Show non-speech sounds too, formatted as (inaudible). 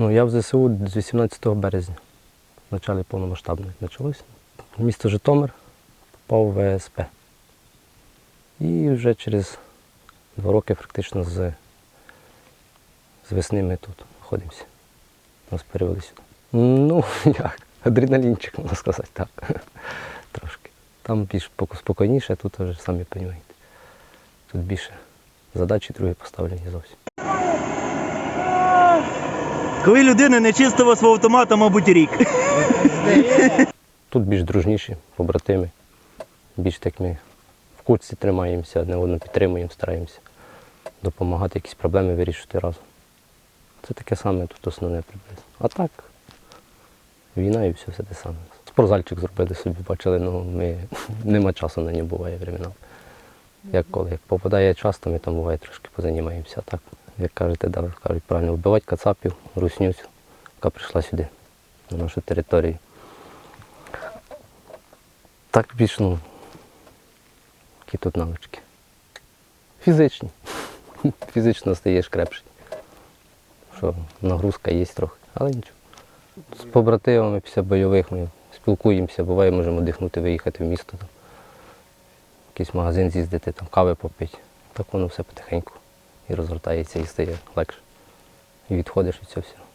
Ну, я в ЗСУ з 18 березня, в початку повномасштабної почалося. Місто Житомир попав в ВСП. І вже через два роки практично з, з весни ми тут знаходимося. Нас перевели сюди. Ну, (laughs) як, адреналінчик, можна сказати, так. (laughs) Трошки. Там більш спокійніше, тут вже самі розумієте. Тут більше задачі другі поставлені зовсім. Коли людина не чистила свого автомата, мабуть, рік. Тут більш дружніші, побратими. Більш так ми в курсі тримаємося, одне одного підтримуємо, стараємося допомагати, якісь проблеми вирішувати разом. Це таке саме тут основне приблизно. А так, війна і все, все те саме. Спортзальчик зробили собі, бачили, ну ми (laughs) нема часу на нього буває времена. Як коли попадає час, то ми там буває трошки позанімаємося. Так, як кажете, да, кажуть правильно, вбивати кацапів, руснюсь, яка прийшла сюди, на нашу територію. Так більш, ну, які тут навички. Фізичні. (laughs) Фізично стаєш крепший. Що нагрузка є трохи, але нічого. З побратимами після бойових ми спілкуємося, буває, можемо дихнути, виїхати в місто. Там. Якийсь магазин з'їздити, там кави попити. Так воно все потихеньку і розгортається і стає легше. І відходиш від цього всього.